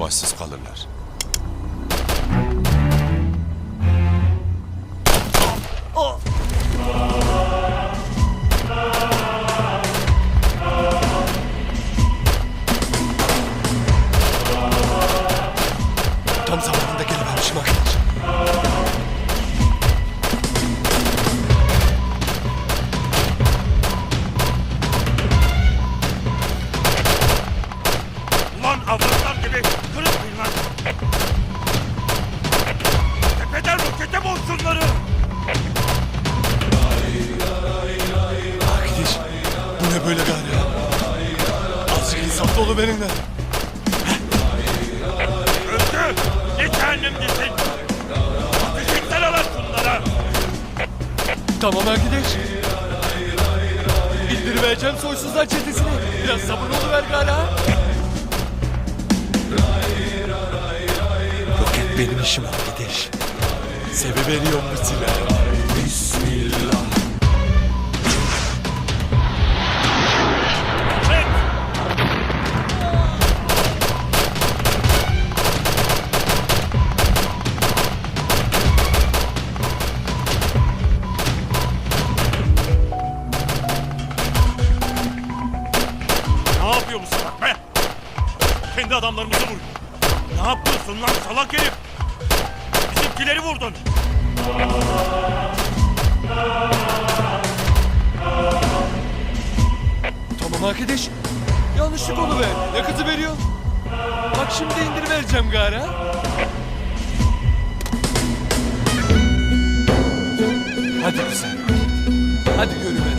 başsız kalırlar. Tam böyle gari ya? Azıcık insaflı olu benimle. Öldü. Ne cehennem gitsin. Ateşekler alın şunlara. Tamam arkadaş. İndirmeyeceğim soysuzlar çetesini. Biraz sabırlı oluver gari ha. Roket benim işim arkadaş. Sebebi veriyorum bu silahı. Bismillah. Ne yapıyor bu salak be? Kendi adamlarımızı vuruyor. Ne yapıyorsun lan salak herif? Bizimkileri vurdun. Tamam arkadaş. Yanlışlık oluver. Ne kızı veriyor? Bak şimdi indirivereceğim gari ha. Hadi güzel. Hadi görüverin.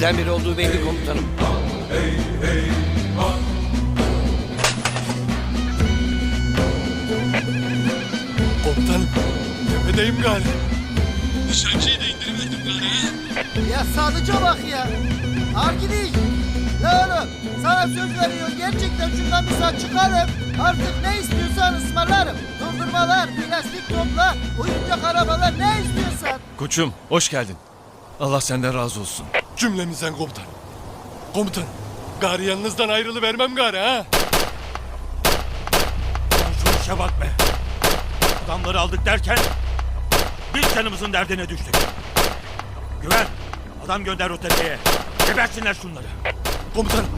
Bizden biri olduğu belli komutanım. Komutanım. Tepedeyim gari. Nişancıyı da indiriverdim gari ha. Ya sadıca bak ya. Arkadaş. Ya oğlum sana söz veriyorum gerçekten şundan bir saat çıkarım. Artık ne istiyorsan ısmarlarım. Dondurmalar, plastik toplar, oyuncak arabalar ne istiyorsan. Koçum hoş geldin. Allah senden razı olsun. Cümlemizden komutan. Komutan. Gari yanınızdan ayrılı vermem gari ha. Şu işe bak be. Adamları aldık derken biz canımızın derdine düştük. Güven, adam gönder o tepeye. Gebersinler şunları. Komutanım.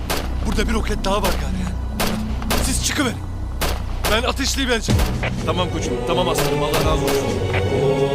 Burada bir roket daha var gari Siz çıkıverin. Ben ateşleyivereceğim. Tamam koçum tamam aslanım Allah razı olsun.